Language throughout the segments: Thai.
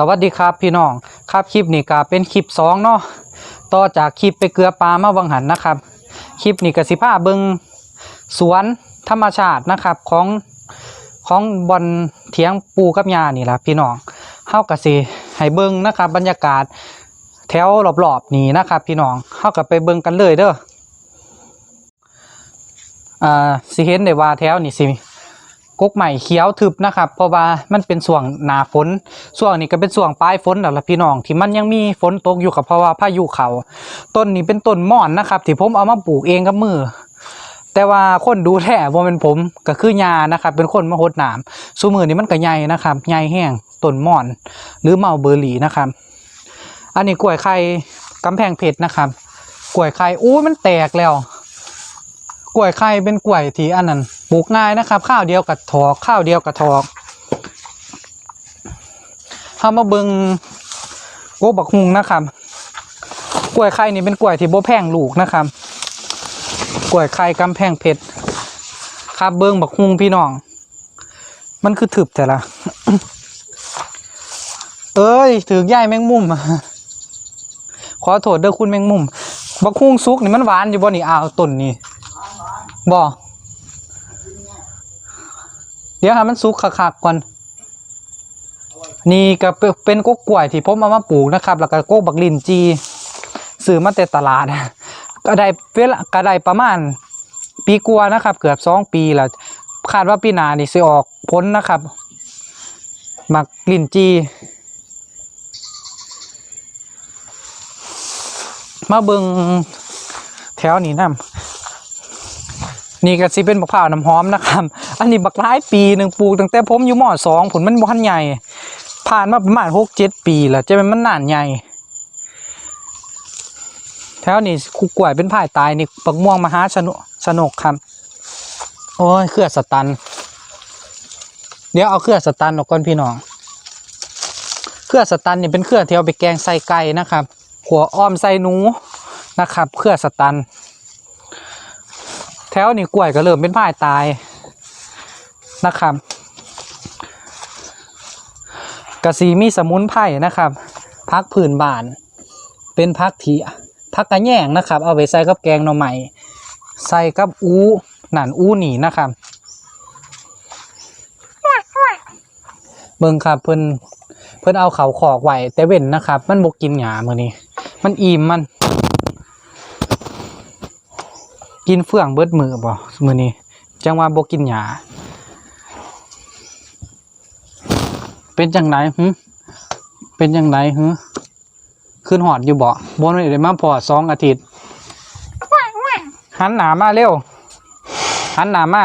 สวัสดีครับพี่น้องครับคลิปนี้ก็เป็นคลิปสองเนาะต่อจากคลิปไปเกลือปลามาวังหันนะครับ คลิปนี้ก็สิพาเบิงสวนธรรมชาตินะครับของของบอนเถียงปูกับยานี่แหละพี่น้องเฮาก็สิให้เบิงนะครับบรรยากาศแถวรอบๆนี้นะครับพี่น้องเฮาก็ไปเบิงกันเลยเด้ออ่าสิเห็นได้ว่าแถวนี่สิ กกใหม่เขียวทึบนะครับ เพราะว่ามันเป็นช่วงหนาฝนช่วงนี้ก็เป็นช่วงปลายฝนแล้วล่ะพี่น้องที่มันยังมีฝนตกอยู่กับเพราะว่าพายุเขาต้นนี้เป็นต้นม่อนนะครับ ที่ผมเอามาปลูกเองกับมือ แต่ว่าคนดูแลว่าเป็นผมก็คือยานะครับ เป็นคนมาหดหนามซูมือนี้มันก็ใหญ่นะครับใหญ่แห้งต้นม่อน หรือเมาเบอร์รี่นะครับ อันนี้กล้วยไข่กำแพงเพชรนะครับกล้วยไข่อู้มันแตกแล้วกล้วยไข่เป็นกล้วยที่อันนั้น ปลูกง่ายนะครับข้าวเดียวกับถอกข้าวเดียวกับถอกทามาเบิงโกบักฮุงนะครับกล้วยไข่นี่เป็นกล้วยที่โบแพงลูกนะครับกล้วยไข่กำแพงเพชรครับเบิงบักฮุงพี่น้อง มันคือถึบแต่ละเอ้ยถือย่ายแมงมุมขอโทษเด้อคุณแมงมุมบักฮุงซุกนี่มันหวานอยู่บ่นี่อ้าวต้นนี่บ่ เดี๋ยวให้มันสุกคักๆก่อน นี่ก็เป็นกกกล้วยที่ผมเอามาปลูกนะครับ แล้วก็กกบักลินจีซื้อมาแต่ตลาดก็ได้เวลาก็ได้ประมาณ ปีกว่านะครับ เกือบสองปีแล้วคาดว่าปีหน้านี่สิออกผลนะครับบักลินจี มาเบิงแถวนี้นำนี่ก็สิเป็นมะพร้าวน้ำหอมนะครับ อันนี้บักหลายปีหนึ่งปลูกตั้งแต่ผมอยู่มอสองผลมันบ่ทันใหญ่ ผ่านมาประมาณหกเจ็ดปีแล้วจะเป็นมันนานใหญ่แถวนี้คุกกล้วยเป็นผายตายนี่ปักม่วงมหาชนุชนกครับ โอ้ยเครือสตัน เดี๋ยวเอาเครือสตันออกก่อนพี่น้องเครือสตันนี่เป็นเครือที่เอาไปแกงใส่ไก่นะครับ หัวอ้อมใส่หนูนะครับ เครือสตัน แถวนี้กล้วยก็เริ่มเป็นพายตาย นะครับกระสีมีสมุนไพรนะครับพักผื่นบาน เป็นพักทีพักกระแยงนะครับ เอาไปใส่กับแกงหน่อไม้ใส่กับอูหนานอูหนีนะครับเบิ่งครับเพิ่นเพิ่นเอาเขาขอกไว้แต่เว้นนะครับ มันบกกินหยามือนี้ มันอิ่มมัน กินเฟื่องเบิดมือบ่มือนี้จังว่าบ่กินหยา เป็นจังไดหึเป็นจังไดหึขึ้นหอดอยู่บ่บ่ได้มาพอสองอาทิตย์หันหนามาเร็วหันหนามา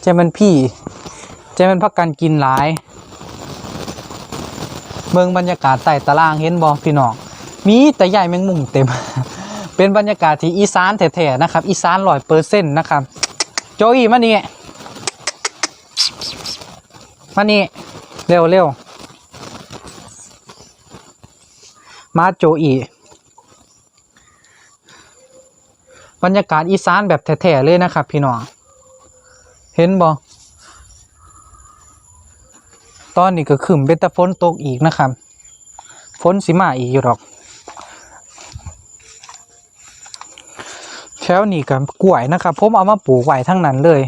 ใจมันพี่ใจมันพักกันกินหลายเมืองบรรยากาศใต้ตารางเห็นบ่พี่น้องมีแต่ใหญ่แมงมุมเต็ม เป็นบรรยากาศที่อีสานแท้ๆนะครับ อีสานร้อยเปอร์เซ็นต์นะครับโจอี้มานี่มานี่ เร็วเร็วมาโจอีบรรยากาศอีสานแบบแท้ๆเลยนะครับ พี่น้อง เห็นบ่ตอนนี้ก็ขึ้นเป็นต่ฝนตกอีกนะครับฝนสิมาอีกอยู่หรอก แถวนี้กับกล้วยนะครับ ผมเอามาปลูกไว้ทั้งนั้นเลย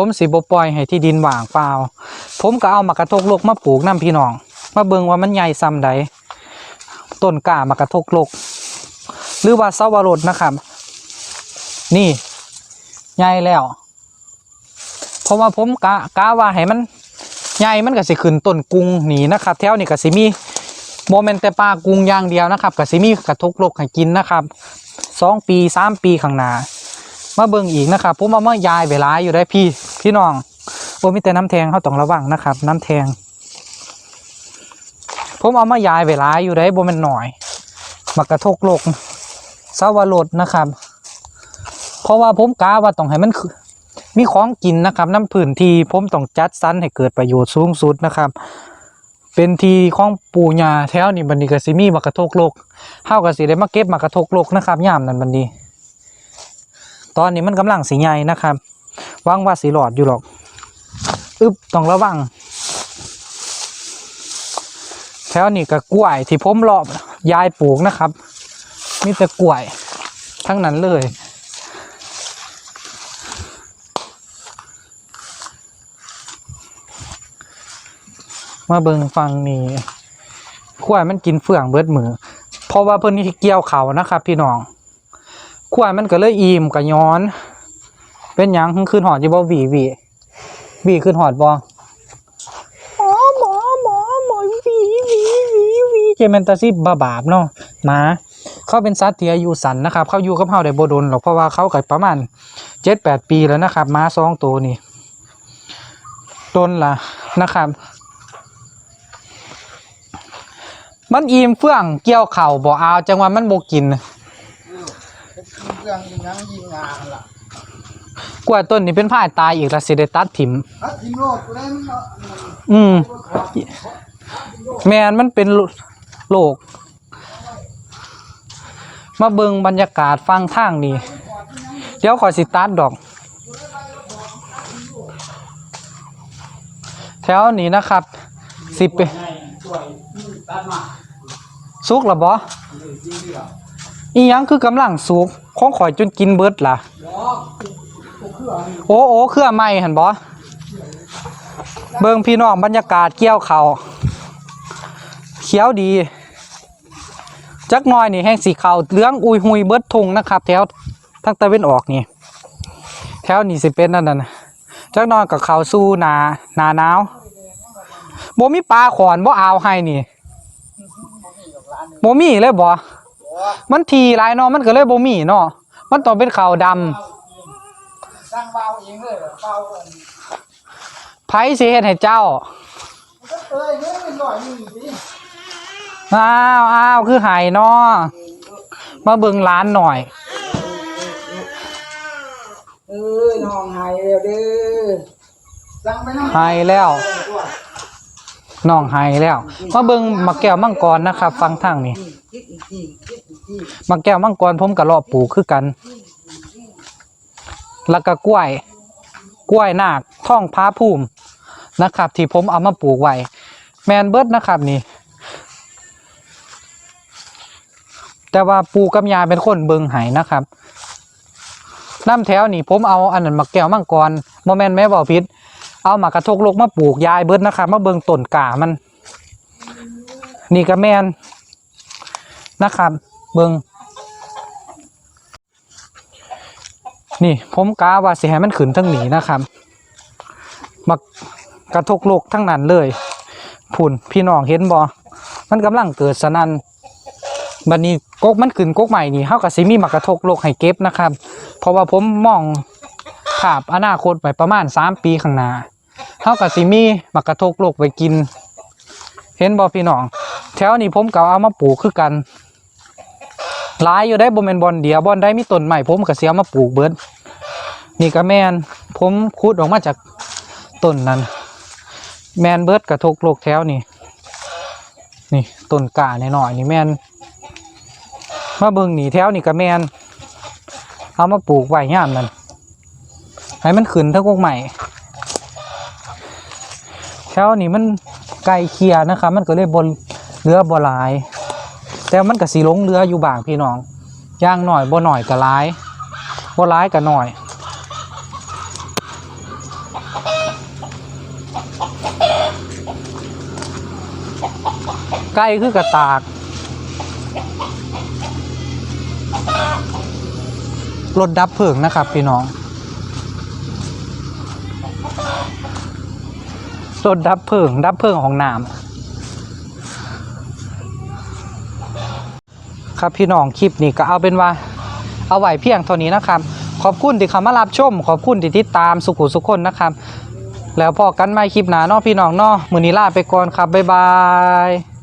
ผมสิบปล่อยให้ที่ดินว่างเปล่า ผมก็เอามากระทกโลกมาปลูกน้ำพี่น้อง มาเบิ่งว่ามันใหญ่ซ้ำใดต้นกล้ามากระทกโลก หรือว่าเสาวรสนะครับ นี่ใหญ่แล้ว เพราะว่าผมกะกะว่าให้มันใหญ่มันก็สิขึ้นต้นกุ้งนี่นะครับ แถวนี้ก็สิมีโมเมนต์แต่ปลากุ้งอย่างเดียวนะครับกับซิมีกระทกโลกให้กินนะครับสองปีสามปีข้างหน้า มาเบิ่งอีกนะครับผมเอามายายเวลาอยู่ได้พี่พี่น้องโอ้มีแต่น้ำแทงเขาต้องระวังนะครับ น้ำแทง ผมเอามายายเวลาอยู่ได้บ่มันหน่อยมากระทกโลกสาวรสนะครับ เพราะว่าผมกาว่าต้องให้มันมีของกินนะครับน้ำพื้นที่ผมต้องจัดสรรให้เกิดประโยชน์สูงสุดนะครับ เป็นทีของปูญาแถวนี่บันนี้ก็สิมีมากระทกโลกเฮาก็สิได้มาเก็บมากระทกโลกนะครับยามนั้นบันนี้ ตอนนี้มันกำลังสิใหญ่นะครับหวังว่าสิหลอดอยู่หรอกอึบต้องระวังแถวนี้ก็กล้วยที่ผมเลาะยายปลูกนะครับมีแต่กล้วยทั้งนั้นเลยมาเบิงฟังนี่กล้วยมันกินเฟื่องเบิดมือเพราะว่าเพิ่นนี่เกี่ยวเขานะครับ พี่น้อง กล้วยมันก็เลยอิ่มกับย้อน เป็นหยังขึ้นหอดอยู่บ่หวีหวีหวีขึ้นหอดบ่หมอหมอหมอหมอหวีหวีหวีหวีเจแมนตาซิบบาบาบเนาะหมาเขาเป็นสัตว์ที่อายุสั้นนะครับ เขาอยู่กับเฮาได้บ่โดนหรอกเพราะว่าเขาก็ประมาณเจ็ดแปดปีแล้วนะครับหม้าสองตัวนี่ต้นละนะครับมันอิ่มเฟื่องเกี่ยวเข่าบ่เอาจังว่ามันโบกิน รื่องยิงยังยิงงานล่ะกล้วยต้นนี้เป็นผ้าตายอีกแล้วสิได้ตัดถิ่มถ้าทิ้งโลดกูได้มันเนาะมันอืม แมนมันเป็นโลก มาเบิงบรรยากาศฟังทางนี่เดี๋ยวขอยสิตัดดอก แถวนี้นะครับ สิบไปสุกหรอบอ อีหยังคือกำลังสุกของข่อยจนกินเบิดล่ะ โอ้โอ้เครือไม่เห็นบอเบิ่งพี่น้องบรรยากาศเกี่ยวเขาเขียวดี จักน้อยนี่แห้งสีขาวเหลืองอุยหุยเบิดทุงนะครับ แถวทั้งตะเวนออกนี่ แถวนี่สิเป็นนั่นน่ะจักน้อยกับเขาสู้นานาหนาวบ่มีปลาขอนบ่อาวให้นี่บ่มีเลยบ่ มันทีหลายเนาะมันก็เลยบ่มีเนาะมันต้องเป็นขาวดำสร้างเบาเองเลยเหรอเบาอันไผสิเฮ็ดให้เจ้ามันก็เอ้ยเฮ้ยเป็นหน่อยนี่สิอ้าวอ้าวคือหายเนาะมาเบิ่งร้านหน่อยเอ้ยน้องหายเร็วเด้อสั่งไปน้ำหายแล้วน้องหายแล้วมาเบิ่งมักแก้วมังกรนะครับ ฟังทางนี่ คิดอีกทีคิดอีกทีมักแก้วมังกรผมก็เลาะปลูกคือกัน แล้วก็กล้วย กล้วยนาคท่องพาภูมินะครับ ที่ผมเอามาปลูกไว้แมนเบิร์ดนะครับนี่ แต่ว่าปูกับยาเป็นคนเบิงไหนะครับน้ำแถวนี่ผมเอาอันนั้นมักแก้วมังกรโมแมนแม่บอกพิษเอามากระทกลกมาปลูกยายเบิร์ดนะครับมาเบิงต้นกามัน นี่ก็แมนนะครับ เบิงนี่ผมกาว่าสิให้มันขึ้นทั้งหนีนะครับมากระทกโลกทั้งนั้นเลยผุ่นพี่น้องเห็นบอมันกำลังเกิดสนันบัดนี้กกมันขึ้นกกใหม่นี่เฮากับสิมีมากระทกโลกให้เก็บนะครับ เพราะว่าผมมองภาพอนาคตไปประมาณสามปีข้างหน้าเฮากับสิมีมากระทกโลกไว้กิน เห็นบ่พี่น้องแถวนี้ผมก็เอามาปลูกคือกัน หลายอยู่ได้บ่แม่นบอนเดียวบอนได้มีต้นใหม่ผมก็สิเอามาปลูกเบิดนี่ก็แมนผมขุดออกมาจากต้นนั้น แมนเบิดกระทกโลกแถวนี่ นี่ต้นกาหน่อยๆนี่แมนมาเบิ่งหนีแถวนี่ก็แมนเอามาปลูกไว้ย่ามนั่นให้มันขึ้นทั้งกกใหม่แถวนี่มันไกลเคลียร์นะครับ มันก็เลยบนเรือบ่หลาย แต่มันก็สีลงเรืออยู่บางพี่น้องย่างหน่อยบ่หน่อยก็หลายบ่หลายก็หน่อยไก่คือกระตากรถดับเพลิงนะครับพี่น้องรถดับเพลิงดับเพลิงของน้ำ ครับพี่น้องคลิปนี้ก็เอาเป็นว่า เอาไว้เพียงเท่านี้นะครับ ขอบคุณที่เข้ามารับชม ขอบคุณที่ติดตามสุขุสุขคนนะครับ แล้วพอกันใหม่คลิปหน้าเนาะพี่น้องเนาะมือนี้ลาไปก่อนครับบ๊ายบาย